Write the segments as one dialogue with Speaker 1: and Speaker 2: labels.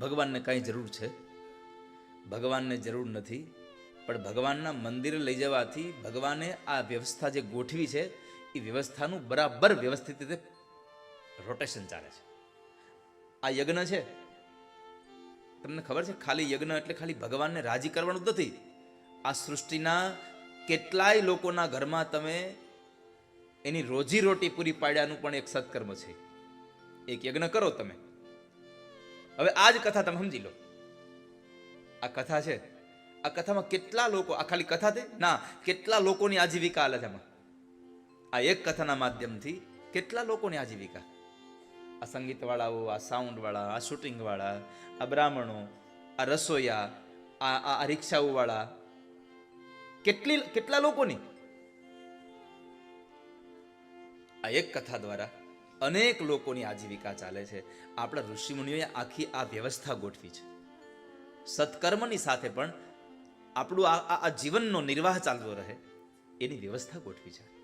Speaker 1: ભગવાનને કાંઈ જરૂર છે? ભગવાનને જરૂર નથી, પણ ભગવાનના મંદિરે લઈ જવાથી ભગવાને આ વ્યવસ્થા જે ગોઠવી છે, એ વ્યવસ્થાનું બરાબર વ્યવસ્થિત રીતે રોટેશન ચાલે છે. આ યજ્ઞ છે? તમને ખબર છે, ખાલી યજ્ઞ એટલે ખાલી ભગવાનને રાજી કરવાનું નથી. આ સૃષ્ટિના કેટલાય લોકોના ઘરમાં તમે એની રોજી રોટી પૂરી પાડ્યાનું પણ એક સત્કર્મ છે. એક યજ્ઞ કરો તમે. હવે આ જ કથા તમે સમજી લો. આ કથા છે, આ કથામાં કેટલા લોકો, આ ખાલી કથા છે ના, કેટલા લોકોની આજીવિકા હાલે એમાં આ એક કથાના માધ્યમથી કેટલા લોકોની આજીવિકા? આ સંગીતવાળાઓ, આ સાઉન્ડવાળા આ શૂટિંગવાળા આ બ્રાહ્મણો, આ રસોઈયા આ આ રિક્ષાઓવાળા, કેટલી, કેટલા લોકોની? આ એક કથા દ્વારા અનેક લોકોની આજીવિકા ચાલે છે. આપણા ઋષિમુનિઓએ આખી આ વ્યવસ્થા ગોઠવી છે. સત્કર્મની સાથે પણ આપણું આ, આ- જીવનનો નિર્વાહ ચાલતો રહે. એની વ્યવસ્થા ગોઠવી છે.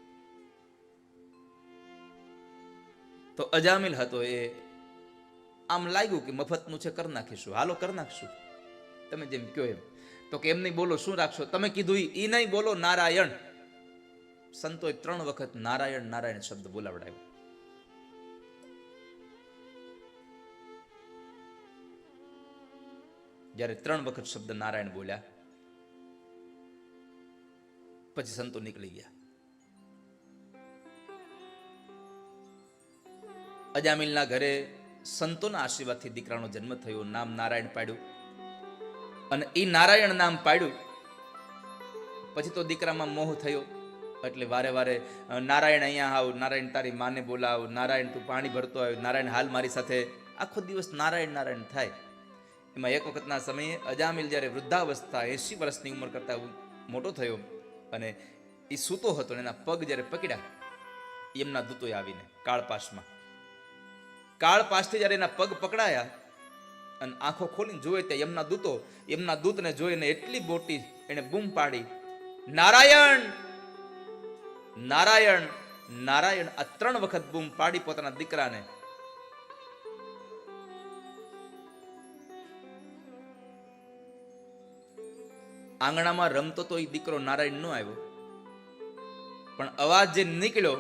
Speaker 1: તો અજામિલ હતો એ આમ લાગ્યું કે મફતનું છે, કરી નાખીશું. હાલો, કરી નાખશું. તમે જેમ કહો એમ. તો કે એમ નહીં બોલો શું રાખશો? તમે કીધું ઈ નહીં બોલો, નારાયણ. સંતોએ ત્રણ વખત નારાયણ નારાયણ શબ્દ બોલાવડાવ્યો. જ્યારે ત્રણ વખત શબ્દ નારાયણ બોલ્યા, પછી સંતો નીકળી ગયા. અજામિલના ઘરે સંતોના આશીર્વાદથી દીકરાનો જન્મ થયો, નામ નારાયણ પાડ્યું. અને એ નારાયણ નામ પાડ્યું, પછી તો દીકરામાં મોહ થયો. એટલે વારે વારે નારાયણ અહીંયા આવ, નારાયણ તારી માને બોલાવ, નારાયણ તું પાણી ભરતો આવ્યો નારાયણ હાલ મારી સાથે. આખો દિવસ નારાયણ નારાયણ થાય. એમાં એક વખતના સમયે અજામિલ જ્યારે વૃદ્ધાવસ્થા એંશી વર્ષની ઉંમર કરતાં મોટો થયો અને એ સૂતો હતો અને એના પગ જ્યારે પકડ્યા, એમના દૂતોએ આવીને કાળપાશમાં. કાળપાશથી જ્યારે એના પગ પકડાયા અને આંખો ખોલીને જોવે ત્યાં એમના દૂતો, એમના દૂતને જોઈને એટલી મોટી એને બૂમ પાડી, નારાયણ! નારાયણ! નારાયણ! આ ત્રણ વખત બૂમ પાડી પોતાના દીકરાને. આંગણામાં રમતો તો એ દીકરો નારાયણ નો આવ્યો. પણ અવાજ જે નીકળ્યો,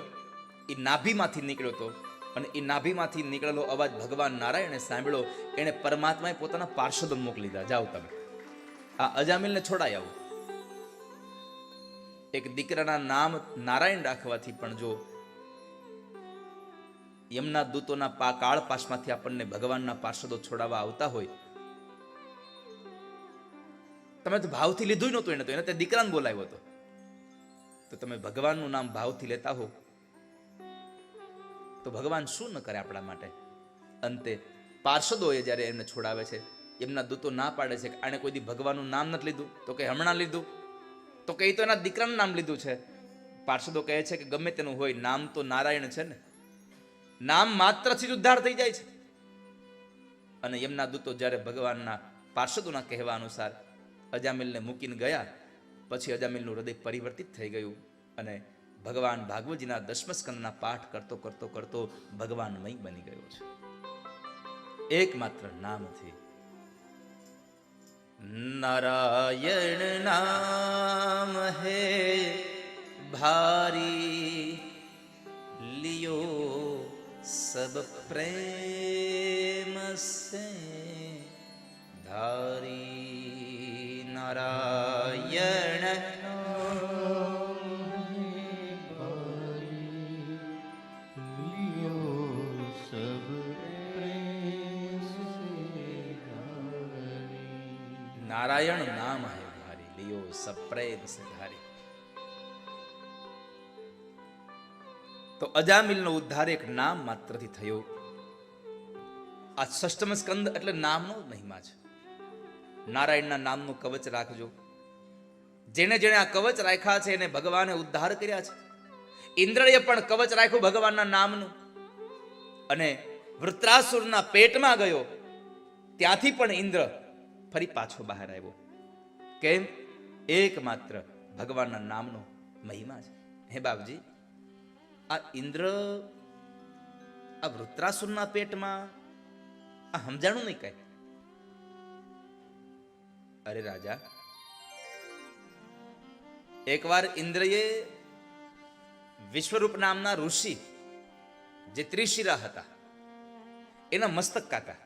Speaker 1: એ નાભીમાંથી નીકળ્યો હતો અને એ નાભીમાંથી નીકળેલો અવાજ ભગવાન નારાયણે સાંભળ્યો. એણે પરમાત્માએ પોતાના પાર્ષદો મોકલી દીધા. જાઓ તમે. આ અજામિલને છોડાઈ આવો. એક દીકરાના નામ નારાયણ રાખવાથી પણ જો યમના દૂતોના કાળ પાસમાંથી આપણને ભગવાનના પાર્ષદો છોડાવવા આવતા હોય તમે તો ભાવથી લીધું નહોતું એને તો. એને તે દીકરાને બોલાવ્યો હતો. તો તમે ભગવાનનું નામ ભાવથી લેતા હો. તો ભગવાન શું ન કરે આપણા માટે? અંતે પાર્ષદોએ જ્યારે એમને છોડાવે છે, એમના દૂતો ના પાડે છે કે આણે કોઈ દી ભગવાનનું નામ નથી લીધું, તો કે હમણાં લીધું, તો કે એ તો એના દીકરાનું નામ લીધું છે. પાર્ષદો કહે છે કે ગમે તેનું હોય, નામ તો નારાયણ છે ને. નામ માત્રથી જ ઉદ્ધાર થઈ જાય છે. અને એમના દૂતો જ્યારે ભગવાનના પાર્ષદોના કહેવા અનુસાર અજામિલને મૂકીને ગયા. પછી અજામિલનું હૃદય પરિવર્તિત થઈ ગયું અને ભગવાન ભાગવતજીના દસમસ્કંદના પાઠ કરતો કરતો કરતો ભગવાનમય બની ગયો છે. એકમાત્ર નામથી નારાયણ નામ હે ભારી લિયો સબ પ્રેમ સે ધારી નારાયણ નામ હે ભારી, લિયો સબ પ્રેમ સે ધારી. તો અજામિલનો ઉદ્ધાર એક નામ માત્રથી થયો. આ ષષ્ટમ સ્કંદ એટલે નામનો મહિમા છે. નારાયણના નામનું કવચ રાખજો. જેને જેણે આ કવચ રાખ્યા છે એને ભગવાને ઉદ્ધાર કર્યા છે. ઇન્દ્રએ પણ કવચ રાખ્યું ભગવાનના નામનું. અને વૃત્રાસુરના પેટમાં ગયો. ત્યાંથી પણ ઇન્દ્ર ફરી પાછો બહાર આવ્યો. કેમ? એકમાત્ર ભગવાનના નામનો મહિમા છે. હે બાપજી, આ ઇન્દ્ર આ વૃત્રાસુરના પેટમાં, આ સમજાણું નહીં કઈ? અરે રાજા, એકવાર ઇન્દ્રએ વિશ્વરૂપ નામના ઋષિ જે ત્રિશિરા હતા, એના મસ્તક કાપ્યા